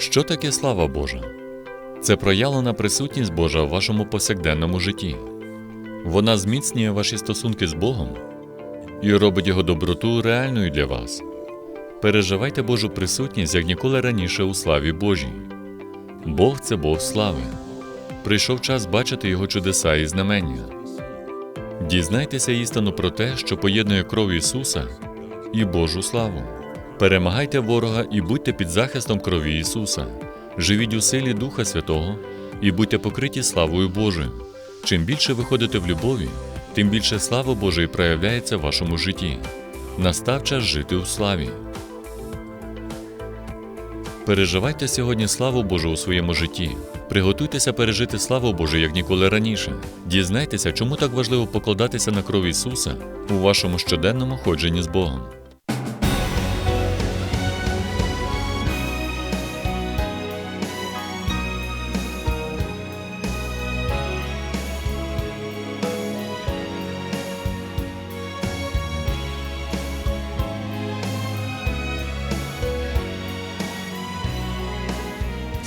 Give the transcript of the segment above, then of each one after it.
Що таке слава Божа? Це проявлена присутність Божа в вашому повсякденному житті. Вона зміцнює ваші стосунки з Богом і робить його доброту реальною для вас. Переживайте Божу присутність як ніколи раніше у славі Божій. Бог це Бог слави. Прийшов час бачити Його чудеса і знамення. Дізнайтеся істину про те, що поєднує кров Ісуса і Божу славу. Перемагайте ворога і будьте під захистом крові Ісуса. Живіть у силі Духа Святого і будьте покриті славою Божою. Чим більше ви ходите в любові, тим більше слава Божої проявляється в вашому житті. Настав час жити у славі. Переживайте сьогодні славу Божу у своєму житті. Приготуйтеся пережити славу Божу як ніколи раніше. Дізнайтеся, чому так важливо покладатися на кров Ісуса у вашому щоденному ходженні з Богом.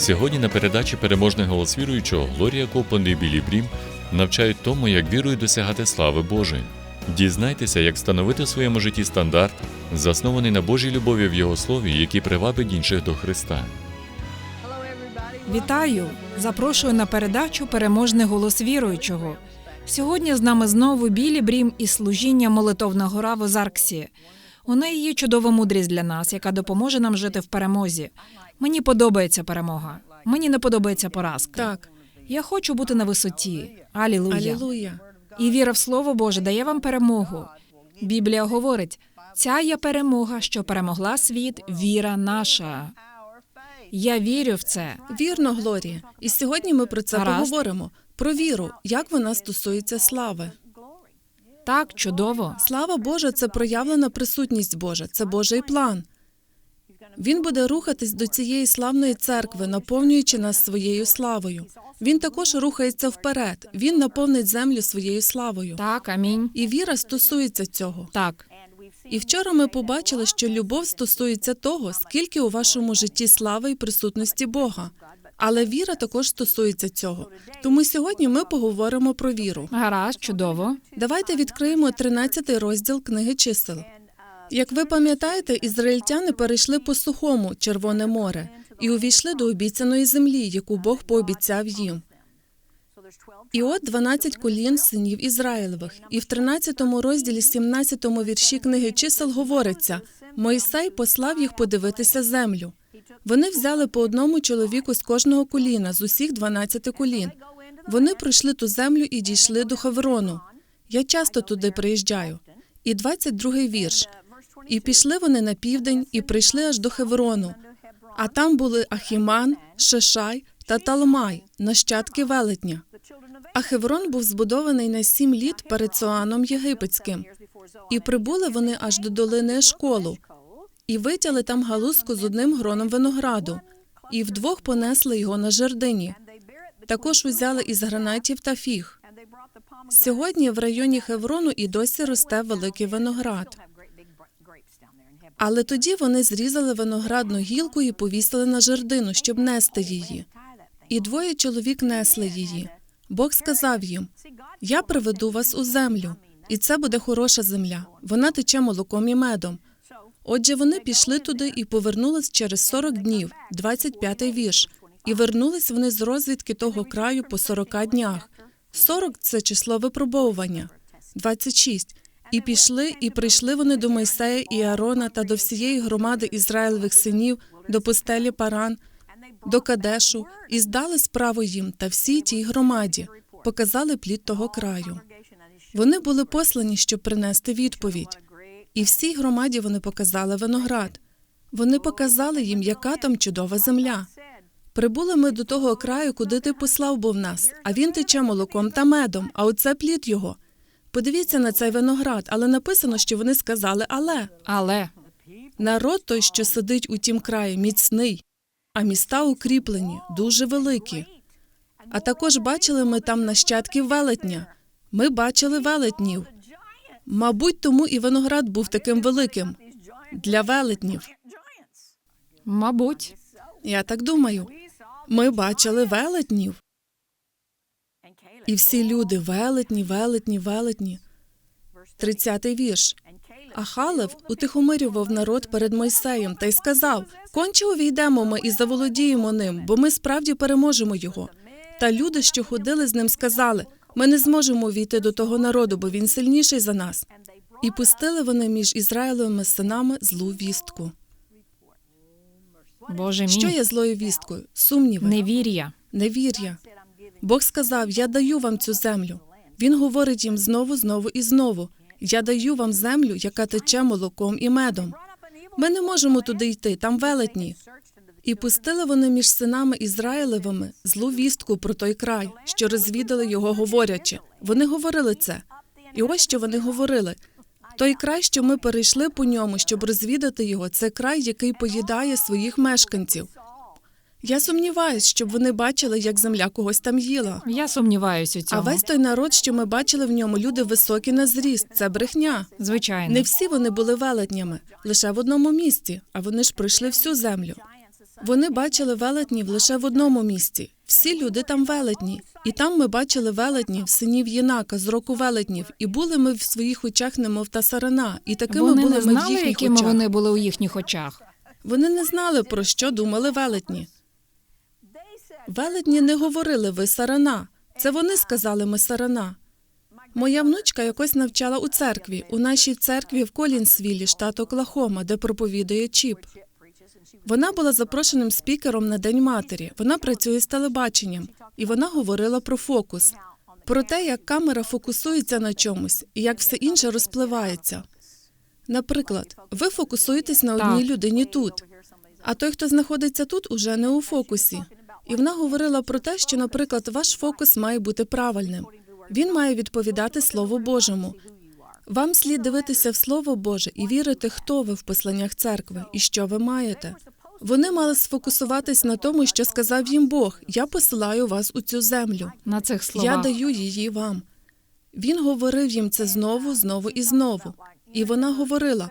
Сьогодні на передачі Переможний голос віруючого Глорія Копленд і Білі Брім навчають тому, як вірою досягати слави Божої. Дізнайтеся, як встановити в своєму житті стандарт, заснований на Божій любові в Його слові, який привабить інших до Христа. Вітаю! Запрошую на передачу Переможний голос віруючого. Сьогодні з нами знову Білі Брім із служіння Молитовна гора в Озарксі. У неї є чудова мудрість для нас, яка допоможе нам жити в перемозі. Мені подобається перемога. Мені не подобається поразка. Так, Я хочу бути на висоті. Алілуя. алілуя. І віра в Слово Боже дає вам перемогу. Біблія говорить: ця є перемога, що перемогла світ, віра наша. Я вірю в це. Вірно, Глорія. І сьогодні ми про це Гаразд. поговоримо. Про віру, як вона стосується слави. Так, чудово. Слава Божа це проявлена присутність Божа, це Божий план. Він буде рухатись до цієї славної церкви, наповнюючи нас своєю славою. Він також рухається вперед. Він наповнить землю своєю славою. Так, амінь. І віра стосується цього. Так, І вчора ми побачили, що любов стосується того, скільки у вашому житті слави і присутності Бога. Але віра також стосується цього. Тому сьогодні ми поговоримо про віру. гаразд, чудово. Давайте відкриємо 13 розділ книги чисел. Як ви пам'ятаєте, ізраїльтяни перейшли по сухому Червоне море і увійшли до обіцяної землі, яку Бог пообіцяв їм. І от 12 колін синів Ізраїлевих. І в 13 розділі 17 вірші книги чисел говориться: Мойсей послав їх подивитися землю. Вони взяли по одному чоловіку з кожного коліна, з усіх 12 колін. Вони пройшли ту землю і дійшли до Хеврону. Я часто туди приїжджаю. І 22-й вірш. І пішли вони на південь, і прийшли аж до Хеврону. А там були Ахіман, Шешай та Талмай, нащадки велетня. А Хеврон був збудований на сім літ перед Соаном Єгипетським. І прибули вони аж до долини Ешколу, і витяли там галузку з одним гроном винограду, і вдвох понесли його на жердині. Також узяли із гранатів та фіг. Сьогодні в районі Хеврону і досі росте великий виноград. Але тоді вони зрізали виноградну гілку і повісили на жердину, щоб нести її. І двоє чоловік несли її. Бог сказав їм: Я приведу вас у землю, і це буде хороша земля. Вона тече молоком і медом. Отже, вони пішли туди і повернулись через 40 днів, 25-й вірш. І вернулись вони з розвідки того краю по 40 днях. 40 – це число випробовування. 26. І пішли, і прийшли вони до Мойсея і Аарона та до всієї громади Ізраїлевих синів, до пустелі Паран, до Кадешу, і здали справу їм та всій тій громаді, показали плід того краю. Вони були послані, щоб принести відповідь. І всій громаді вони показали виноград. Вони показали їм, яка там чудова земля. Прибули ми до того краю, куди ти послав був нас, а він тече молоком та медом, а оце плід його. Подивіться на цей виноград, але написано, що вони сказали але. Але Народ той, що сидить у тім краї, міцний, а міста укріплені, дуже великі. А також бачили ми там нащадків велетня. Ми бачили велетнів. Мабуть, тому і виноград був таким великим для велетнів. мабуть, Я так думаю. Ми бачили велетнів. І всі люди велетні, велетні, велетні. Тридцятий вірш. А Халев утихомирював народ перед Мойсеєм та й сказав: конче увійдемо ми і заволодіємо ним, бо ми справді переможемо його. Та люди, що ходили з ним, сказали: ми не зможемо війти до того народу, бо він сильніший за нас. І пустили вони між Ізраїлевими синами злу вістку. Боже мій, Що є злою вісткою? Сумніви, невір'я. невір'я. Бог сказав: Я даю вам цю землю. Він говорить їм знову, знову і знову: Я даю вам землю, яка тече молоком і медом. Ми не можемо туди йти, там велетні. І пустили вони між синами Ізраїлевими злу вістку про той край, що розвідали його, говорячи. Вони говорили це. І ось що вони говорили. Той край, що ми перейшли по ньому, щоб розвідати його, це край, який поїдає своїх мешканців. Я сумніваюсь, щоб вони бачили, як земля когось там їла. Я сумніваюся у А цьому. весь той народ, що ми бачили в ньому, люди високі на зріст. Це брехня. Звичайно. Не всі вони були велетнями, лише в одному місці, а вони ж пройшли всю землю. Вони бачили велетнів лише в одному місці. Всі люди там велетні. І там ми бачили велетнів, синів Єнака, з року велетнів, і були ми в своїх очах, немов та сарана, і такими Вони були не ми в знали, їхніх якими очах. вони були у їхніх очах. Вони не знали, про що думали велетні. Велетні не говорили ви сарана. Це вони сказали ми сарана. Моя внучка якось навчала у церкві, у нашій церкві в Колінсвілі, штат Оклахома, де проповідує Чіп. Вона була запрошеним спікером на День матері. Вона працює з телебаченням, і вона говорила про фокус, про те, як камера фокусується на чомусь і як все інше розпливається. Наприклад, ви фокусуєтесь на одній людині тут, а той, хто знаходиться тут, уже не у фокусі. І вона говорила про те, що, наприклад, ваш фокус має бути правильним. Він має відповідати Слову Божому. Вам слід дивитися в Слово Боже і вірити, хто ви в посланнях церкви і що ви маєте. Вони мали сфокусуватись на тому, що сказав їм Бог: Я посилаю вас у цю землю. На цих словах. Я даю її вам. Він говорив їм це знову, знову і знову. І вона говорила: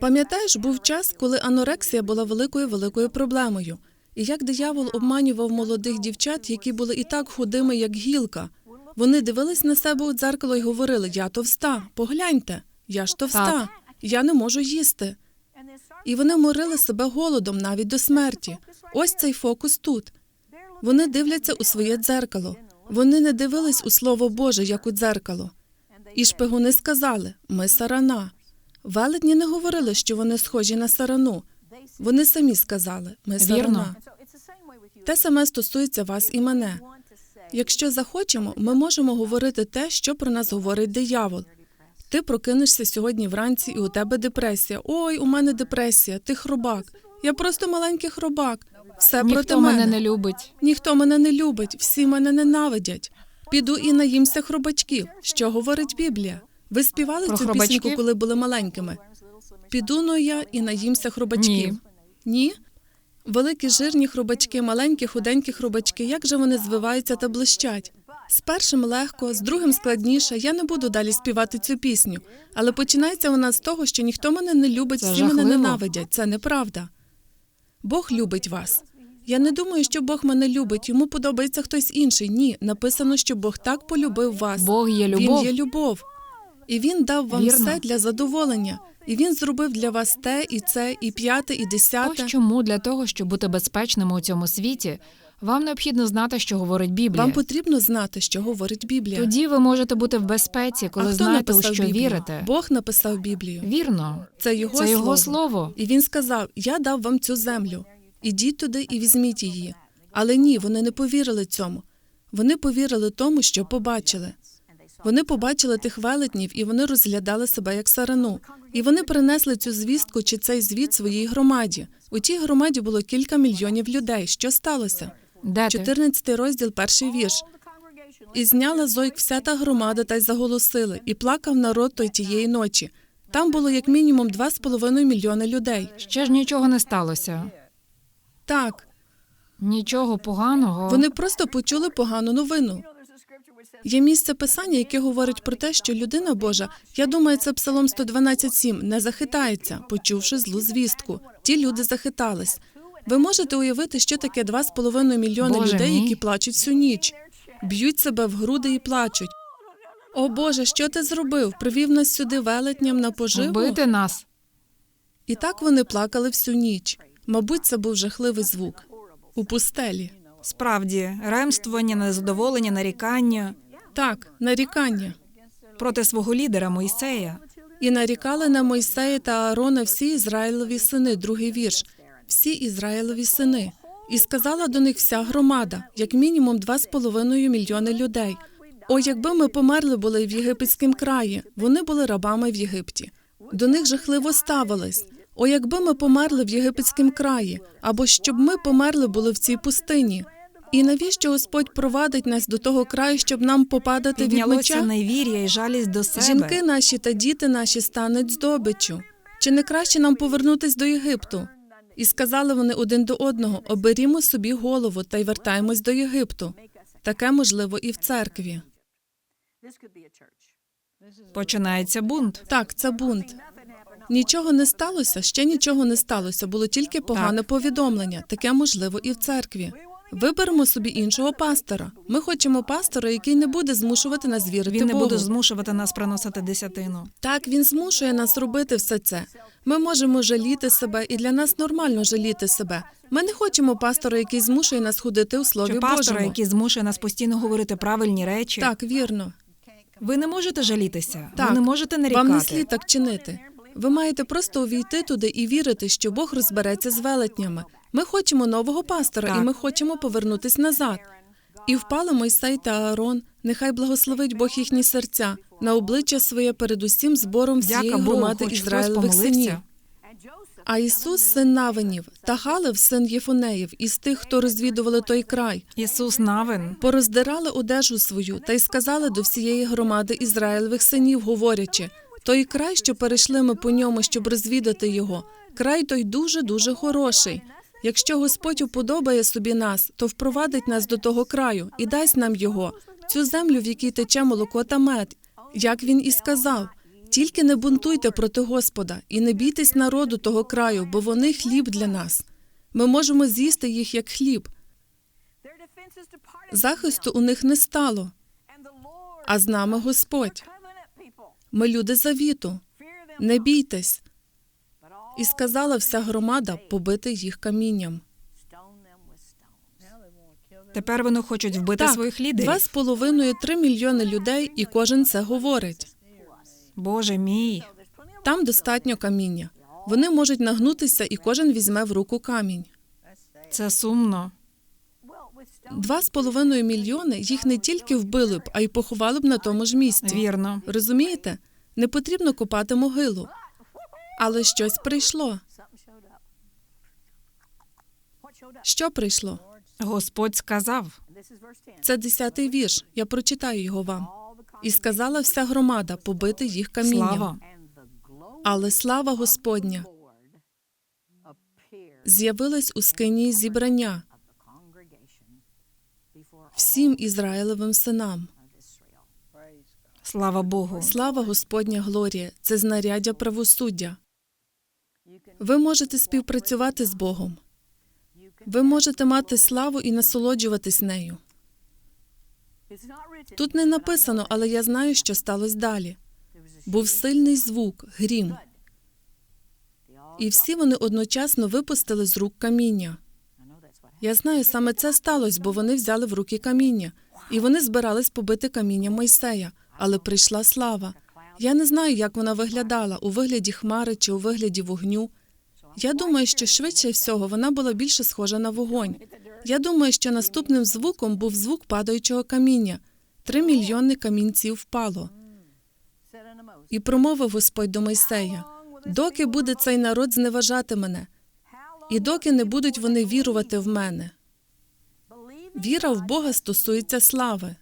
пам'ятаєш, був час, коли анорексія була великою великою проблемою. І як диявол обманював молодих дівчат, які були і так худими, як гілка. Вони дивились на себе у дзеркало і говорили: Я товста, погляньте, я ж товста, Так. я не можу їсти. І вони морили себе голодом навіть до смерті. Ось цей фокус тут. Вони дивляться у своє дзеркало. Вони не дивились у Слово Боже, як у дзеркало. І шпигуни сказали: Ми сарана. Велетні не говорили, що вони схожі на сарану. Вони самі сказали: Ми Вірно. Те саме стосується вас і мене. Якщо захочемо, ми можемо говорити те, що про нас говорить диявол. Ти прокинешся сьогодні вранці, і у тебе депресія. Ой, у мене депресія, ти хробак. Я просто маленький хробак. Все проти мене. мене не любить. Ніхто мене не любить, всі мене ненавидять. Піду і наїмся хробачків. Що говорить Біблія? Ви співали Про цю хробачків? пісеньку, коли були маленькими? Піду но я і наїмся хробачків. Ні. Ні? Великі жирні хробачки, маленькі худенькі хробачки, як же вони звиваються та блищать. З першим легко, з другим складніше. Я не буду далі співати цю пісню, але починається вона з того, що ніхто мене не любить, Це всі мене ненавидять. Це неправда. Бог любить вас. Я не думаю, що Бог мене любить, йому подобається хтось інший. Ні, написано, що Бог так полюбив вас. Бог є любов. Він є любов. І він дав вам Вірно. все для задоволення. І він зробив для вас те, і це, і п'яте, і десяте. Ось чому для того, щоб бути безпечними у цьому світі, вам необхідно знати, що говорить Біблія. Вам потрібно знати, що говорить Біблія. Тоді ви можете бути в безпеці, коли а хто знаєте, у що Біблію? вірите. Бог написав Біблію. Вірно, Це його це слово. його слово. І він сказав: Я дав вам цю землю. Ідіть туди і візьміть її. Але ні, вони не повірили цьому. Вони повірили тому, що побачили. Вони побачили тих велетнів, і вони розглядали себе як сарану. І вони принесли цю звістку чи цей звіт своїй громаді. У тій громаді було кілька мільйонів людей. Що сталося? Де ти? 14 розділ, перший вірш. І зняла зойк вся та громада та й заголосили, і плакав народ той тієї ночі. Там було як мінімум два з половиною мільйони людей. Ще ж нічого не сталося. Так, Нічого поганого. вони просто почули погану новину. Є місце писання, яке говорить про те, що людина Божа, я думаю, це Псалом 112.7, не захитається, почувши злу звістку. Ті люди захитались. Ви можете уявити, що таке 2,5 мільйони Боже людей, мій. які плачуть всю ніч, б'ють себе в груди і плачуть. О Боже, що ти зробив? Привів нас сюди велетням на поживу? Вбити нас. І так вони плакали всю ніч. Мабуть, це був жахливий звук у пустелі. Справді, ремствування, незадоволення, нарікання Так, нарікання. проти свого лідера Мойсея. І нарікали на Мойсея та Аарона всі Ізраїлеві сини, другий вірш, всі Ізраїлеві сини. І сказала до них вся громада, як мінімум два з половиною мільйони людей. О, якби ми померли були в єгипетському краї, вони були рабами в Єгипті. До них жахливо ставились. О, якби ми померли в єгипетському краї, або щоб ми померли були в цій пустині. І навіщо Господь провадить нас до того краю, щоб нам попадати від меча? невір'я і жалість до себе. Жінки наші та діти наші стануть здобиччю. Чи не краще нам повернутись до Єгипту? І сказали вони один до одного: оберімо собі голову та й вертаємось до Єгипту. Таке можливо і в церкві. Починається бунт. Так, це бунт. Нічого не сталося, ще нічого не сталося. Було тільки погане повідомлення. Таке можливо і в церкві. Виберемо собі іншого пастора. Ми хочемо пастора, який не буде змушувати нас вірити Він не Богу. буде змушувати нас приносити десятину. Так, він змушує нас робити все це. Ми можемо жаліти себе, і для нас нормально жаліти себе. Ми не хочемо пастора, який змушує нас ходити у слові Чи пастора, Божому. який змушує нас постійно говорити правильні речі. Так, вірно. Ви не можете жалітися, Так. ви не можете нарікати. Вам не слід так чинити. Ви маєте просто увійти туди і вірити, що Бог розбереться з велетнями. Ми хочемо нового пастора, Так. і ми хочемо повернутись назад. І впали Мойсей та Аарон. Нехай благословить Бог їхні серця на обличчя своє перед усім збором всієї громади Ізраїлевих синів. А Ісус, син Навинів, та Галев, син Єфонеїв, із тих, хто розвідували той край, Ісус Навин. пороздирали одежу свою та й сказали до всієї громади Ізраїлевих синів, говорячи: той край, що перейшли ми по ньому, щоб розвідати його, край той дуже дуже хороший. Якщо Господь уподобає собі нас, то впровадить нас до того краю і дасть нам його, цю землю, в якій тече молоко та мед, як він і сказав. Тільки не бунтуйте проти Господа і не бійтесь народу того краю, бо вони хліб для нас. Ми можемо з'їсти їх як хліб. Захисту у них не стало, а з нами Господь. Ми люди завіту. Не бійтесь. І сказала вся громада побити їх камінням. Тепер вони хочуть вбити Так, своїх лідерів. два з половиною три мільйони людей, і кожен це говорить. Боже мій. Там достатньо каміння. Вони можуть нагнутися, і кожен візьме в руку камінь. Це сумно. Два з половиною мільйони їх не тільки вбили б, а й поховали б на тому ж місці. Вірно. Розумієте? Не потрібно копати могилу. Але щось прийшло. Що прийшло? Господь сказав. Це десятий вірш. Я прочитаю його вам. І сказала вся громада побити їх камінням. Слава. Але слава Господня з'явилась у скині зібрання всім Ізраїлевим синам. Слава Богу. Слава Господня Глорія, це знаряддя правосуддя. Ви можете співпрацювати з Богом. Ви можете мати славу і насолоджуватись нею. Тут не написано, але я знаю, що сталося далі. Був сильний звук, грім, і всі вони одночасно випустили з рук каміння. Я знаю, саме це сталося, бо вони взяли в руки каміння, і вони збирались побити каміння Мойсея, але прийшла слава. Я не знаю, як вона виглядала у вигляді хмари чи у вигляді вогню. Я думаю, що швидше всього вона була більше схожа на вогонь. Я думаю, що наступним звуком був звук падаючого каміння. Три мільйони камінців впало. І промовив Господь до Мойсея: доки буде цей народ зневажати мене, і доки не будуть вони вірувати в мене. Віра в Бога стосується слави.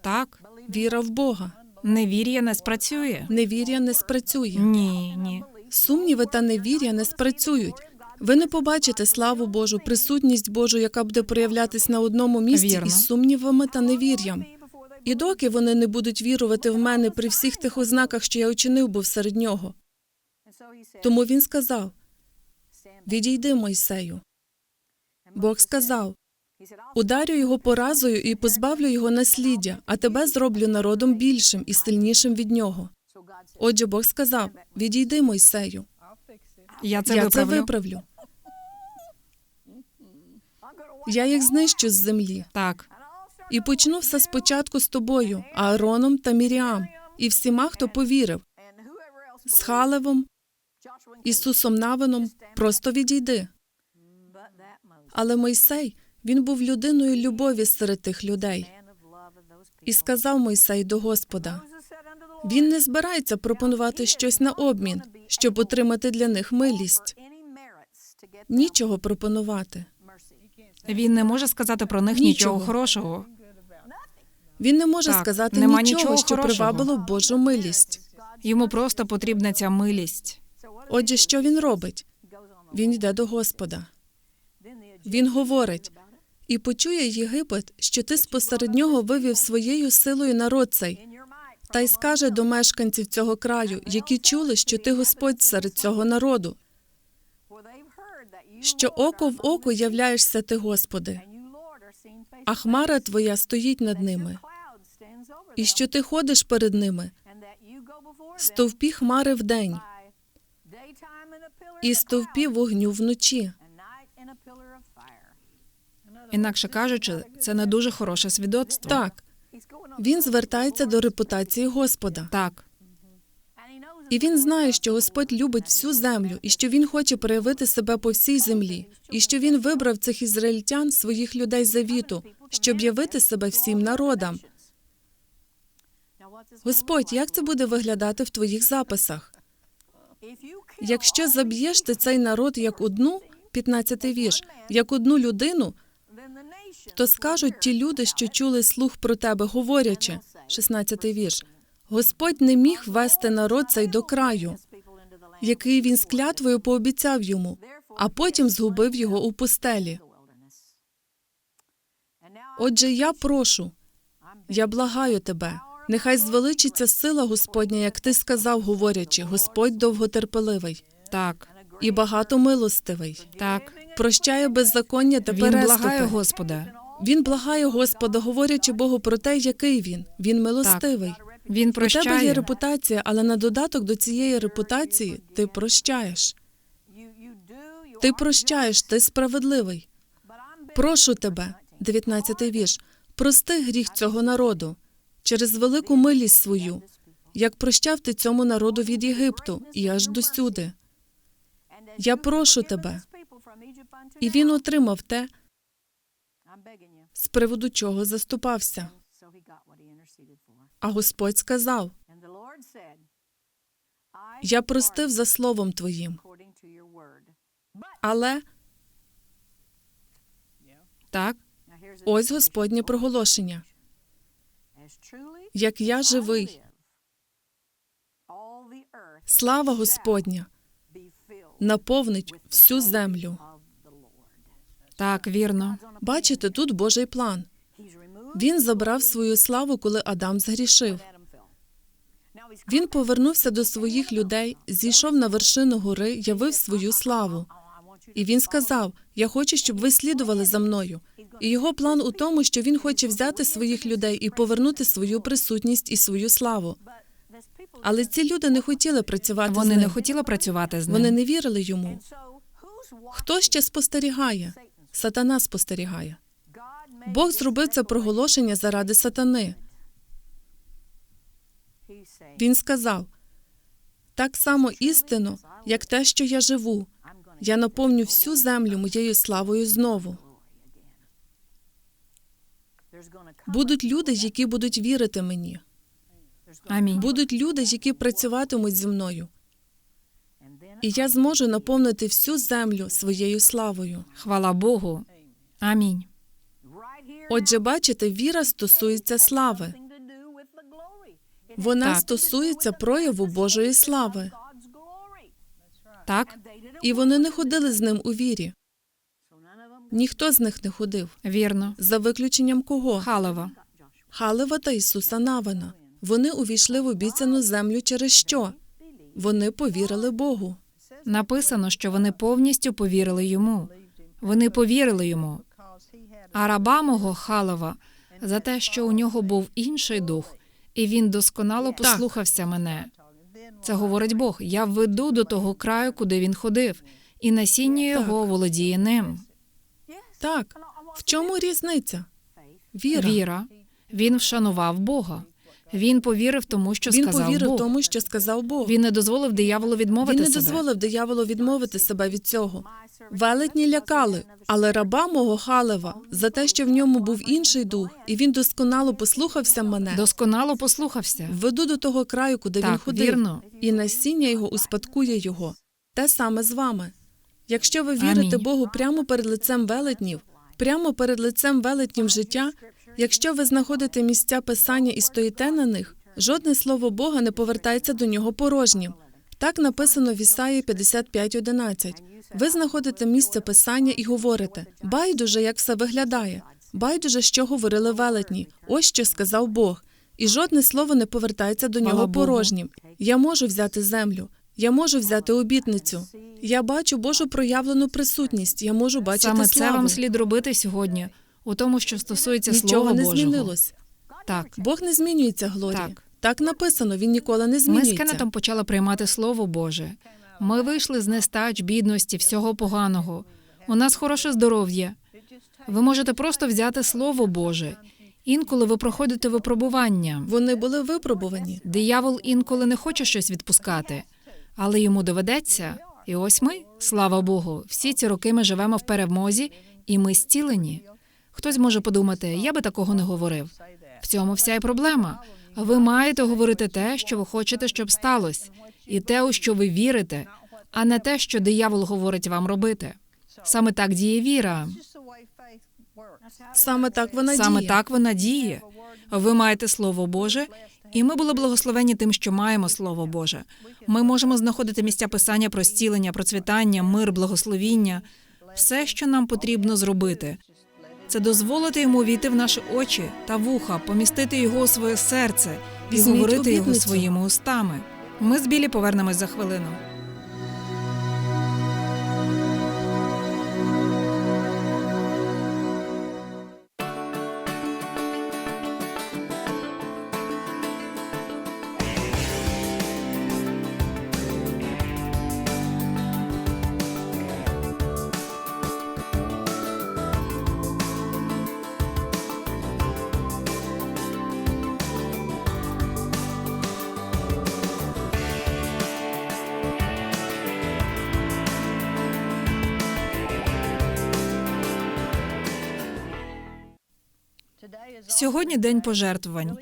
Так. Віра в Бога. Невір'я не спрацює. Невір'я не спрацює. Ні, ні. Сумніви та невір'я не спрацюють. Ви не побачите славу Божу, присутність Божу, яка буде проявлятись на одному місці Вірно. із сумнівами та невір'ям. І доки вони не будуть вірувати в мене при всіх тих ознаках, що я учинив був серед нього. Тому він сказав: Відійди, Мойсею, Бог сказав: ударю його поразою і позбавлю його насліддя, а тебе зроблю народом більшим і сильнішим від нього. Отже, Бог сказав: Відійди, Мойсею, Я це я виправлю. це виправлю. Я їх знищу з землі Так, і почну все спочатку з тобою, Аароном та Міріам, і всіма, хто повірив, з Халевом, Ісусом Навином, просто відійди. Але Мойсей, він був людиною любові серед тих людей. І сказав Мойсей до Господа: Він не збирається пропонувати щось на обмін, щоб отримати для них милість. Нічого пропонувати. він не може сказати про них Нічого. нічого хорошого. Він не може Так, сказати нічого, нічого що хорошого. привабило Божу милість. Йому просто потрібна ця милість. Отже, що він робить? Він йде до Господа. Він говорить: і почує Єгипет, що ти спосеред нього вивів своєю силою народ цей, та й скаже до мешканців цього краю, які чули, що ти Господь серед цього народу, що око в око являєшся ти, Господи, а хмара твоя стоїть над ними, і що ти ходиш перед ними, стовпі хмари вдень, і стовпі вогню вночі. Інакше кажучи, це не дуже хороше свідоцтво. Так, він звертається до репутації Господа. Так, І він знає, що Господь любить всю землю, і що він хоче проявити себе по всій землі, і що він вибрав цих ізраїльтян, своїх людей завіту, щоб явити себе всім народам. Господь, як це буде виглядати в твоїх записах? Якщо заб'єш ти цей народ як одну, 15-й вірш, як одну людину, то скажуть ті люди, що чули слух про тебе, говорячи, 16-й вірш, Господь не міг вести народ цей до краю, який він з клятвою пообіцяв йому, а потім згубив його у пустелі. Отже, я прошу, я благаю тебе, нехай звеличиться сила Господня, як ти сказав, говорячи, Господь довготерпеливий так, і багатомилостивий, так. прощає беззаконня та Він благає. Господа. Він благає Господа, говорячи Богу про те, який він. Він милостивий. Він прощає. У тебе є репутація, але на додаток до цієї репутації ти прощаєш. Ти прощаєш, ти справедливий. Прошу тебе, 19-й вірш, прости гріх цього народу через велику милість свою, як прощав ти цьому народу від Єгипту і аж до сюди. Я прошу тебе. І він отримав те, з приводу чого заступався. А Господь сказав: Я простив за словом твоїм, але Так, ось Господнє проголошення. Як я живий, слава Господня наповнить всю землю. так, вірно. Бачите, тут Божий план. Він забрав свою славу, коли Адам згрішив. Він повернувся до своїх людей, зійшов на вершину гори, явив свою славу. І він сказав: Я хочу, щоб ви слідували за мною. І його план у тому, що він хоче взяти своїх людей і повернути свою присутність і свою славу. Але ці люди не хотіли працювати Вони з ним. не хотіли працювати з ним. Вони не вірили йому. Хто ще спостерігає? Сатана спостерігає. Бог зробив це проголошення заради сатани. Він сказав: так само істинно, як те, що я живу. Я наповню всю землю моєю славою знову. Будуть люди, які будуть вірити мені. Амінь. Будуть люди, які працюватимуть зі мною. І я зможу наповнити всю землю своєю славою. Хвала Богу. Амінь. Отже, бачите, віра стосується слави. Вона Так. стосується прояву Божої слави. Так, І вони не ходили з ним у вірі. Ніхто з них не ходив. вірно. За виключенням кого? Халева. Халева та Ісуса Навина. Вони увійшли в обіцяну землю через що? Вони повірили Богу. Написано, що вони повністю повірили йому. Вони повірили йому. А раба мого Халава за те, що у нього був інший дух, і він досконало послухався мене. Це говорить Бог. Я веду до того краю, куди він ходив, і насіння його володіє ним. Так, в чому різниця? Віра. Віра. Він вшанував Бога. Він повірив тому, що Він сказав повірив Бог. тому, що сказав Бог. Він не дозволив дияволу відмовити Він не себе. дозволив дияволу відмовити себе від цього. Велетні лякали, але раба мого Халева за те, що в ньому був інший дух, і він досконало послухався мене. Досконало послухався. Веду до того краю, куди він ходив, вірно. і насіння його успадкує його. Те саме з вами. Якщо ви вірите Амінь. Богу прямо перед лицем велетнів, прямо перед лицем велетнів життя, якщо ви знаходите місця писання і стоїте на них, жодне слово Бога не повертається до нього порожнім. Так написано в Ісаї 55.11. Ви знаходите місце писання і говорите: байдуже, як все виглядає, байдуже, що говорили велетні. Ось що сказав Бог. І жодне слово не повертається до нього порожнім. Я можу взяти землю, я можу взяти обітницю. Я бачу Божу проявлену присутність. Я можу бачити Саме це вам слід робити сьогодні, у тому, що стосується Нічого Слова не Божого. змінилось. Так. Бог не змінюється, Глорія. Так. так написано, він ніколи не Ми змінюється. з Кеннетом почали приймати Слово Боже. Ми вийшли з нестач, бідності, всього поганого. У нас хороше здоров'я. Ви можете просто взяти Слово Боже. Інколи ви проходите випробування. Вони були випробувані. Диявол інколи не хоче щось відпускати, але йому доведеться. І ось ми, слава Богу, всі ці роки ми живемо в перемозі, і ми зцілені. Хтось може подумати, я би такого не говорив. В цьому вся і проблема. Ви маєте говорити те, що ви хочете, щоб сталося, і те, у що ви вірите, а не те, що диявол говорить вам робити. Саме так діє віра. Саме так вона Саме діє. так вона діє. Ви маєте Слово Боже, і ми були благословені тим, що маємо Слово Боже. Ми можемо знаходити місця писання про зцілення, процвітання, мир, благословіння, все, що нам потрібно зробити. Це дозволити йому війти в наші очі та вуха, помістити його у своє серце і Візьміть говорити його своїми устами. Ми з білі повернемось за хвилину. Сьогодні день пожертвувань,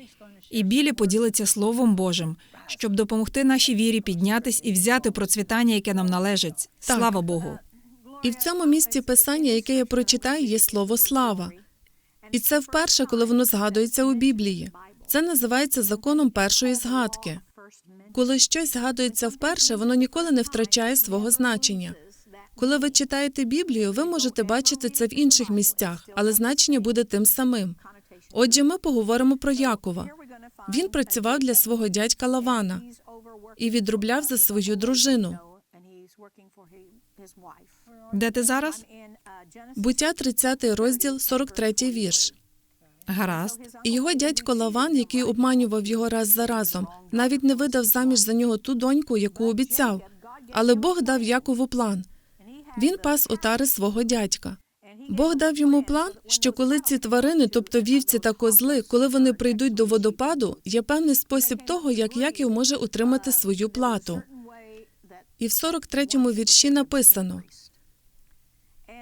і білі поділиться Словом Божим, щоб допомогти нашій вірі піднятись і взяти процвітання, яке нам належить. Так. Слава Богу! І в цьому місці писання, яке я прочитаю, є слово слава. І це вперше, коли воно згадується у Біблії. Це називається законом першої згадки. Коли щось згадується вперше, воно ніколи не втрачає свого значення. Коли ви читаєте Біблію, ви можете бачити це в інших місцях, але значення буде тим самим. Отже, ми поговоримо про Якова. Він працював для свого дядька Лавана і відробляв за свою дружину. Де ти зараз? Буття 30 розділ, 43 вірш. Гаразд. І його дядько Лаван, який обманював його раз за разом, навіть не видав заміж за нього ту доньку, яку обіцяв. Але Бог дав Якову план. Він пас отари свого дядька. Бог дав йому план, що коли ці тварини, тобто вівці та козли, коли вони прийдуть до водопаду, є певний спосіб того, як Яків може отримати свою плату. І в 43-му вірші написано: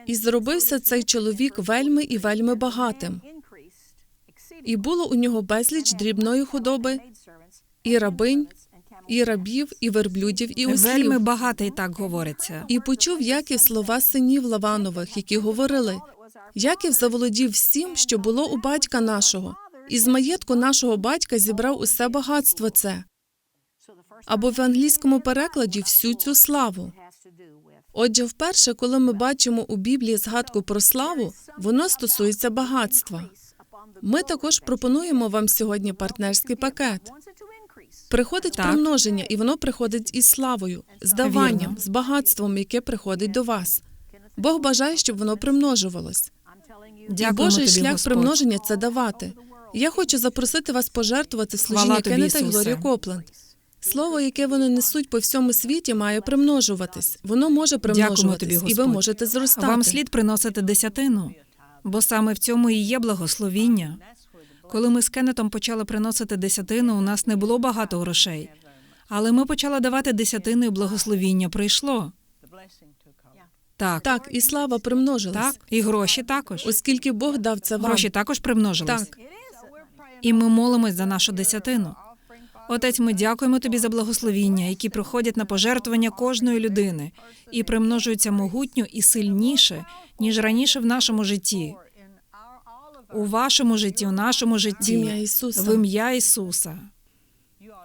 І зробився цей чоловік вельми і вельми багатим. І було у нього безліч дрібної худоби, і рабинь, і рабів, і верблюдів, і ослів. Вельми багатий так говориться. І почув Яків слова синів Лаванових, які говорили: Яків заволодів всім, що було у батька нашого, і з маєтку нашого батька зібрав усе багатство це. Або в англійському перекладі всю цю славу. Отже, вперше, коли ми бачимо у Біблії згадку про славу, воно стосується багатства. Ми також пропонуємо вам сьогодні партнерський пакет. Приходить Так. примноження, і воно приходить із славою, з даванням, Вірно. з багатством, яке приходить до вас. Бог бажає, щоб воно примножувалось. Дякуємо Божий тобі, шлях Господь. примноження це давати. Я хочу запросити вас пожертвувати в служіння Кеннета і Ісусе. Копленд. Слово, яке вони несуть по всьому світі, має примножуватись. Воно може примножуватись, тобі, і ви можете зростати. Вам слід приносити десятину, бо саме в цьому і є благословіння. Коли ми з Кеннетом почали приносити десятину, у нас не було багато грошей. Але ми почали давати десятину, і благословіння прийшло. Так, так, Так, і слава примножилась. так, і гроші також. Оскільки Бог дав це вам. Гроші також примножились. Так. І ми молимось за нашу десятину. Отець, ми дякуємо тобі за благословіння, які приходять на пожертвування кожної людини і примножуються могутньо і сильніше, ніж раніше в нашому житті. У вашому житті, у нашому В житті, в ім'я Ісуса.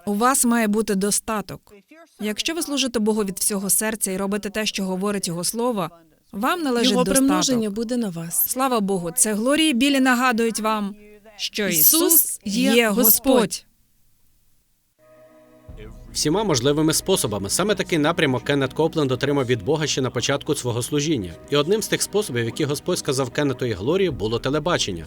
У вас має бути достаток. Якщо ви служите Богу від всього серця і робите те, що говорить Його слово, вам належить Його достаток. примноження буде на вас. Слава Богу, це Глорії Білі нагадують вам, що Ісус є Господь. Всіма можливими способами. Саме такий напрямок Кеннет Копленд отримав від Бога ще на початку свого служіння. І одним з тих способів, які Господь сказав Кеннету і Глорії, було телебачення.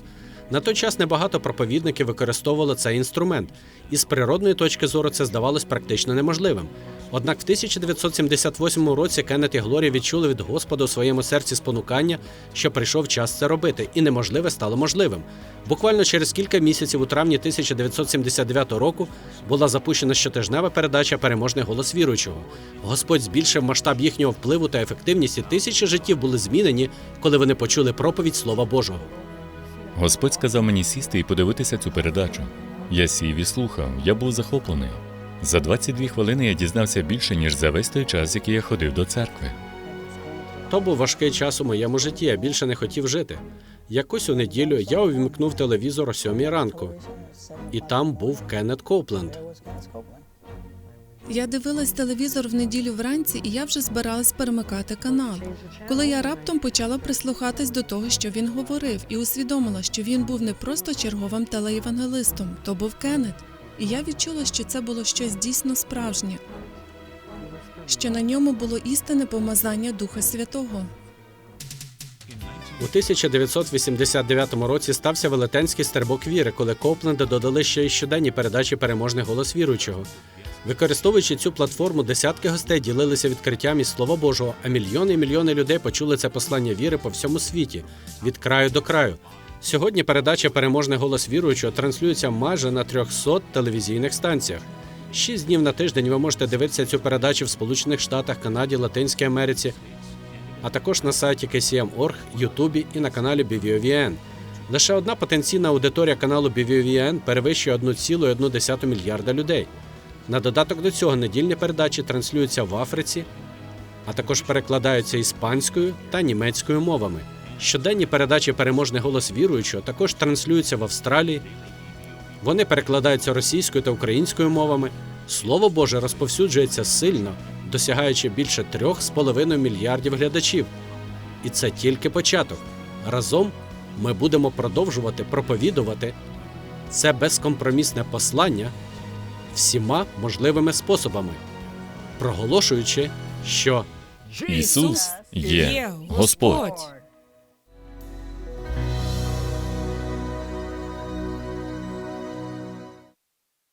На той час небагато проповідників використовували цей інструмент, і з природної точки зору це здавалось практично неможливим. Однак в 1978 році Кеннет і Глорія відчули від Господа у своєму серці спонукання, що прийшов час це робити, і неможливе стало можливим. Буквально через кілька місяців у травні 1979 року була запущена щотижнева передача Переможний голос віруючого. Господь збільшив масштаб їхнього впливу та ефективність, і тисячі життів були змінені, коли вони почули проповідь Слова Божого. Господь сказав мені сісти і подивитися цю передачу. Я сів і слухав, я був захоплений. За 22 хвилини я дізнався більше, ніж за весь той час, який я ходив до церкви. То був важкий час у моєму житті, я більше не хотів жити. Якусь у неділю я увімкнув телевізор о сьомій ранку, і там був Кеннет Копленд. Я дивилась телевізор в неділю вранці, і я вже збиралась перемикати канал. Коли я раптом почала прислухатись до того, що він говорив, і усвідомила, що він був не просто черговим телеєвангелистом, то був Кеннет. І я відчула, що це було щось дійсно справжнє, що на ньому було істинне помазання Духа Святого. У 1989 році стався велетенський стрибок віри, коли Копленда додали ще й щоденні передачі Переможний голос віруючого. Використовуючи цю платформу, десятки гостей ділилися відкриттям із Слова Божого, а мільйони і мільйони людей почули це послання віри по всьому світі від краю до краю. Сьогодні передача Переможний голос віруючого транслюється майже на 300 телевізійних станціях. Шість днів на тиждень ви можете дивитися цю передачу в Сполучених Штатах, Канаді, Латинській Америці, а також на сайті KCM.org, Ютубі і на каналі BVOVN. Лише одна потенційна аудиторія каналу BVOVN перевищує 1,1 мільярда людей. На додаток до цього недільні передачі транслюються в Африці, а також перекладаються іспанською та німецькою мовами. Щоденні передачі Переможний голос віруючого також транслюються в Австралії. Вони перекладаються російською та українською мовами. Слово Боже розповсюджується сильно, досягаючи більше 3,5 мільярдів глядачів. І це тільки початок. Разом ми будемо продовжувати проповідувати це безкомпромісне послання всіма можливими способами, проголошуючи, що Ісус є Господь.